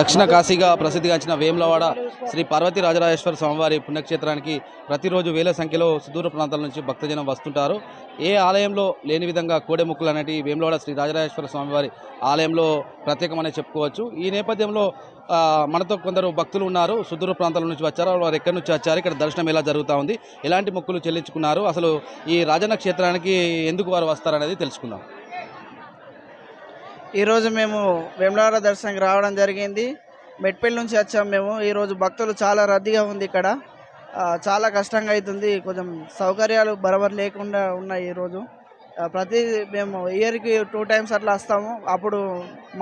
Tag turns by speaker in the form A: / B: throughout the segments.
A: దక్షిణ కాశీగా ప్రసిద్ధిగాంచిన వేములవాడ శ్రీ పార్వతీ రాజరాజేశ్వర స్వామివారి పుణ్యక్షేత్రానికి ప్రతిరోజు వేల సంఖ్యలో సుదూర ప్రాంతాల నుంచి భక్తజనం వస్తుంటారు. ఏ ఆలయంలో లేని విధంగా కోడెముక్కులు అనేటి వేములవాడ శ్రీ రాజరాజేశ్వర స్వామివారి ఆలయంలో ప్రత్యేకమనే చెప్పుకోవచ్చు. ఈ నేపథ్యంలో మనతో కొందరు భక్తులు ఉన్నారు. సుదూర ప్రాంతాల నుంచి వచ్చారు. వారు ఎక్కడి నుంచి వచ్చారు? ఇక్కడ దర్శనం ఎలా జరుగుతూ ఉంది? ఎలాంటి మొక్కులు చెల్లించుకున్నారు? అసలు ఈ రాజన్న క్షేత్రానికి ఎందుకు వారు వస్తారనేది తెలుసుకుందాం.
B: ఈరోజు మేము వేములవాడ దర్శనానికి రావడం జరిగింది. మెట్పల్లి నుంచి వచ్చాం మేము. ఈరోజు భక్తులు చాలా రద్దీగా ఉంది ఇక్కడ. చాలా కష్టంగా అవుతుంది. కొంచెం సౌకర్యాలు బరబర్ లేకుండా ఉన్నాయి ఈరోజు ప్రతి మేము ఇయర్కి టూ టైమ్స్ అట్లా వస్తాము. అప్పుడు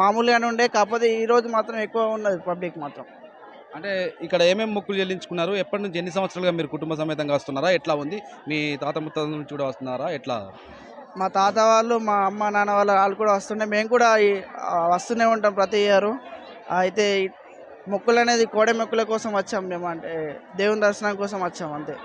B: మామూలుగానే ఉండే కాకపోతే ఈరోజు మాత్రం ఎక్కువ ఉన్నది పబ్లిక్ మాత్రం.
A: అంటే ఇక్కడ ఏమేమి మొక్కులు చెల్లించుకున్నారు? ఎప్పటి నుంచి ఎన్ని సంవత్సరాలుగా మీరు కుటుంబ సమేతంగా వస్తున్నారా? ఎట్లా ఉంది? మీ తాత ముత్తాత నుంచి కూడా వస్తున్నారా? ఎట్లా?
B: మా తాత వాళ్ళు మా అమ్మ నాన్న వాళ్ళు వాళ్ళు కూడా వస్తుండే. మేము కూడా వస్తూనే ఉంటాం ప్రతి ఇయర్. అయితే మొక్కులు అనేది కోడె మొక్కుల కోసం వచ్చాం మేము అంటే దేవుని దర్శనం కోసం వచ్చాం అంతే.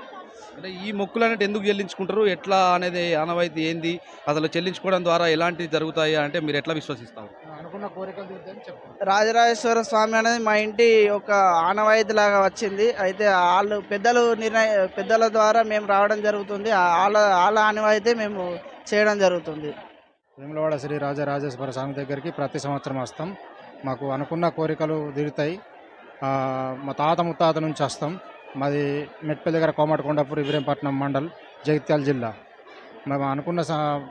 A: అంటే ఈ మొక్కులు అనేది ఎందుకు చెల్లించుకుంటారు? ఎట్లా అనేది ఆనవాయితీ ఏంది? అసలు చెల్లించుకోవడం ద్వారా ఎలాంటివి జరుగుతాయి అంటే మీరు ఎట్లా విశ్వసిస్తారు?
C: అనుకున్న కోరికలు
B: రాజరాజేశ్వర స్వామి అనేది మా ఇంటి ఒక ఆనవాయితీ లాగా వచ్చింది. అయితే వాళ్ళు పెద్దలు నిర్ణయ పెద్దల ద్వారా మేము రావడం జరుగుతుంది. ఆ- వాళ్ళ వాళ్ళ ఆనవాయితీ మేము చేయడం జరుగుతుంది.
C: వేములవాడ శ్రీ రాజరాజేశ్వర స్వామి దగ్గరికి ప్రతి సంవత్సరం వస్తాం. మాకు అనుకున్న కోరికలు తీరుతాయి. మా తాత ముత్తాత నుంచి వస్తాం. మాది మెట్పల్లి దగ్గర కోమటకొండపూర్ ఇబ్రహీంపట్నం మండల్ జగిత్యాల జిల్లా. మేము అనుకున్న సా-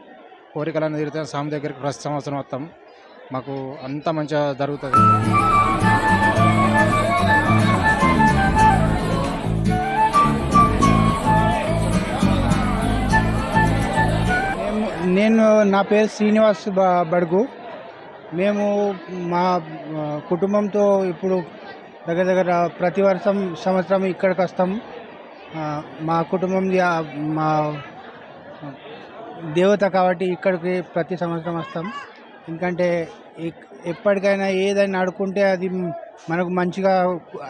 C: కోరికలను తీరుతాయి. స్వామి దగ్గరికి ప్రతి సంవత్సరం వస్తాం. మాకు అంత మంచిగా జరుగుతుంది.
D: నేను నా పేరు శ్రీనివాస్ బ- బడుగు. మేము మా కుటుంబంతో ఇప్పుడు దగ్గర దగ్గర ప్రతి వర్షం సంవత్సరం ఇక్కడికి వస్తాం. మా కుటుంబం మా దేవత కాబట్టి ఇక్కడికి ప్రతి సంవత్సరం వస్తాం. ఎందుకంటే ఎక్- ఎప్పటికైనా ఏదైనా అడుక్కుంటే అది మనకు మంచిగా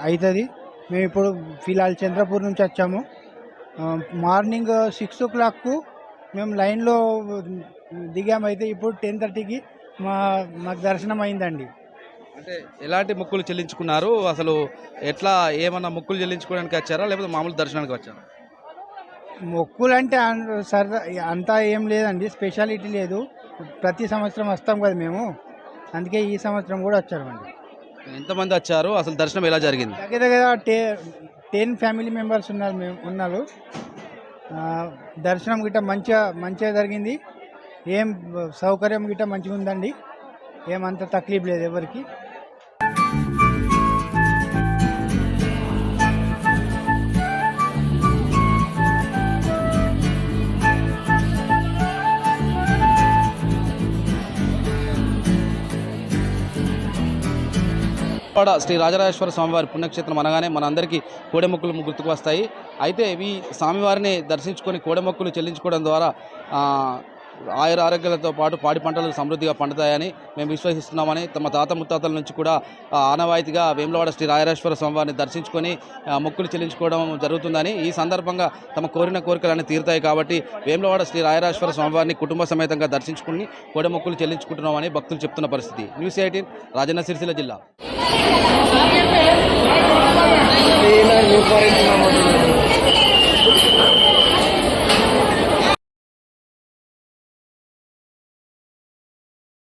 D: అవుతుంది మేము ఇప్పుడు ఫిలాల్ చంద్రపూర్ నుంచి వచ్చాము. మార్నింగ్ సిక్స్ ఓ క్లాక్కు మేము లైన్లో దిగామైతే ఇప్పుడు టెన్ థర్టీకి మా మాకు దర్శనం అయిందండి
A: అంటే ఎలాంటి మొక్కులు చెల్లించుకున్నారు? అసలు ఎట్లా ఏమన్నా మొక్కులు చెల్లించుకోవడానికి వచ్చారా? లేకపోతే మామూలు దర్శనానికి వచ్చారా?
D: మొక్కులు అంటే సరదా అంతా ఏం లేదండి. స్పెషాలిటీ లేదు. ప్రతి సంవత్సరం వస్తాం కదా మేము. అందుకే ఈ సంవత్సరం కూడా వచ్చామండి.
A: ఎంతమంది వచ్చారు? అసలు దర్శనం ఎలా జరిగింది?
D: దగ్గర దగ్గర టెన్ ఫ్యామిలీ మెంబర్స్ ఉన్నారు మేము ఉన్నారు. దర్శనం గిట్ట మంచిగా మంచిగా జరిగింది. ఏం సౌకర్యం గిట్ట మంచిగా ఉందండి ఏమంత తక్లీఫ్ లేదు ఎవరికి.
A: వాడ శ్రీ రాజరాజేశ్వర స్వామివారి పుణ్యక్షేత్రం అనగానే మనందరికీ కోడెమొక్కులు గుర్తుకు వస్తాయి. అయితే ఈ స్వామివారిని దర్శించుకొని కోడెమొక్కులు చెల్లించుకోవడం ద్వారా ఆయుర ఆరోగ్యాలతో పాటు పాడి పంటలు సమృద్ధిగా పండుతాయని మేము విశ్వసిస్తున్నామని తమ తాత ముత్తాతల నుంచి కూడా ఆనవాయితీగా వేములవాడ శ్రీ రాజరాజేశ్వర స్వామివారిని దర్శించుకొని మొక్కులు చెల్లించుకోవడం జరుగుతుందని ఈ సందర్భంగా తమ కోరిన కోరికలన్నీ తీరుతాయి కాబట్టి వేములవాడ శ్రీ రాజరాజేశ్వర స్వామివారిని కుటుంబ సమేతంగా దర్శించుకుని కోడెమొక్కులు చెల్లించుకుంటున్నామని భక్తులు చెప్తున్న పరిస్థితి. న్యూస్ ఎయిటీన్ రాజన్న సిరిసిల్ల జిల్లా.
B: Sila, yung 40 na mo.